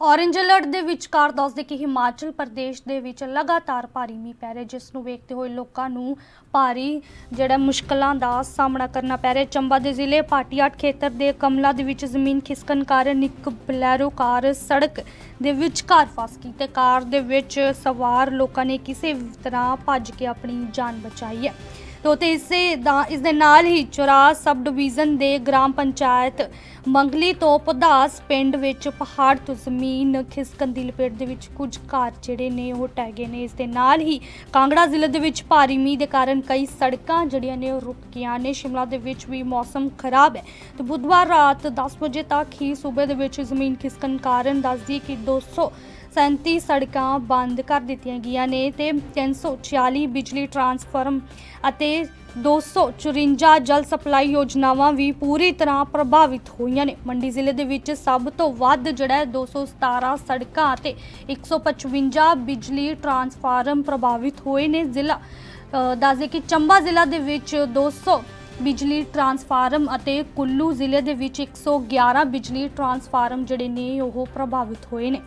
Orange alert ਦੇ ਵਿਚਕਾਰ ਦੱਸਦੇ ਕਿ ਹਿਮਾਚਲ ਪ੍ਰਦੇਸ਼ ਦੇ ਵਿੱਚ ਲਗਾਤਾਰ ਭਾਰੀ ਮੀਂਹ ਪੈ ਰਿਹਾ, ਜਿਸ ਨੂੰ ਵੇਖਦੇ ਹੋਏ ਲੋਕਾਂ ਨੂੰ ਭਾਰੀ ਜਿਹੜਾ ਮੁਸ਼ਕਲਾਂ ਦਾ ਸਾਹਮਣਾ ਕਰਨਾ ਪੈ ਰਿਹਾ। ਚੰਬਾ ਦੇ ਜ਼ਿਲ੍ਹੇ ਪਾਟੀਆਟ ਖੇਤਰ ਦੇ ਕਮਲਾ ਦੇ ਵਿੱਚ ਜ਼ਮੀਨ ਖਿਸਕਣ ਕਾਰਨ ਇੱਕ ਬਲੈਰੋ ਕਾਰ ਸੜਕ ਦੇ ਵਿਚਕਾਰ ਫਸ ਗਈ ਤੇ ਕਾਰ ਦੇ ਵਿੱਚ ਸਵਾਰ ਲੋਕਾਂ ਨੇ ਕਿਸੇ ਵੀ ਤਰ੍ਹਾਂ ਭੱਜ ਕੇ ਆਪਣੀ ਜਾਨ ਬਚਾਈ ਹੈ। ਤੋ ਤੇ ਇਸੇ ਦਾ ਇਸ ਦੇ ਨਾਲ ਹੀ ਚੁਰਾ ਸਬ ਡਿਵੀਜ਼ਨ ਦੇ ਗ੍ਰਾਮ ਪੰਚਾਇਤ ਮੰਗਲੀ ਤੋਂ ਪਧਾਸ ਪਿੰਡ ਵਿੱਚ ਪਹਾੜ ਤੋਂ ਜ਼ਮੀਨ ਖਿਸਕਣ ਦੀ ਲਪੇਟ ਦੇ ਵਿੱਚ ਕੁਝ ਘਰ ਜਿਹੜੇ ਨੇ ਉਹ ਟਹਿ ਗਏ ਨੇ। ਇਸ ਦੇ ਨਾਲ ਹੀ ਕਾਂਗੜਾ ਜ਼ਿਲ੍ਹੇ ਦੇ ਵਿੱਚ ਭਾਰੀ ਮੀਂਹ ਦੇ ਕਾਰਨ ਕਈ ਸੜਕਾਂ ਜਿਹੜੀਆਂ ਨੇ ਉਹ ਰੁਕ ਗਈਆਂ ਨੇ। ਸ਼ਿਮਲਾ ਦੇ ਵਿੱਚ ਵੀ ਮੌਸਮ ਖਰਾਬ ਹੈ। ਤੇ ਬੁੱਧਵਾਰ ਰਾਤ 10 ਵਜੇ ਤੱਕ ਹੀ ਸੂਬੇ ਦੇ ਵਿੱਚ ਜ਼ਮੀਨ ਖਿਸਕਣ ਕਾਰਨ ਦੱਸਦੀ ਕਿ 200 37 ਸੜਕਾਂ ਬੰਦ ਕਰ ਦਿੱਤੀਆਂ ਗਈਆਂ ਨੇ ਤੇ 346 ਬਿਜਲੀ ਟਰਾਂਸਫਾਰਮ ਅਤੇ 254 ਜਲ ਸਪਲਾਈ ਯੋਜਨਾਵਾਂ ਵੀ ਪੂਰੀ ਤਰ੍ਹਾਂ ਪ੍ਰਭਾਵਿਤ ਹੋਈਆਂ ਨੇ। ਮੰਡੀ ਜ਼ਿਲ੍ਹੇ ਦੇ ਵਿੱਚ ਸਭ ਤੋਂ ਵੱਧ ਜਿਹੜਾ ਹੈ 217 ਸੜਕਾਂ ਅਤੇ 155 ਬਿਜਲੀ ਟਰਾਂਸਫਾਰਮ ਪ੍ਰਭਾਵਿਤ ਹੋਏ ਨੇ। ਜ਼ਿਲ੍ਹਾ ਅ, ਦੱਸਦੇ ਕਿ ਚੰਬਾ ਜ਼ਿਲ੍ਹਾ ਦੇ ਵਿੱਚ 200 ਬਿਜਲੀ ਟਰਾਂਸਫਾਰਮ ਅਤੇ ਕੁੱਲੂ ਜ਼ਿਲ੍ਹੇ ਦੇ ਵਿੱਚ 111 ਬਿਜਲੀ ਟਰਾਂਸਫਾਰਮ ਜਿਹੜੇ ਨੇ ਉਹ ਪ੍ਰਭਾਵਿਤ ਹੋਏ ਨੇ।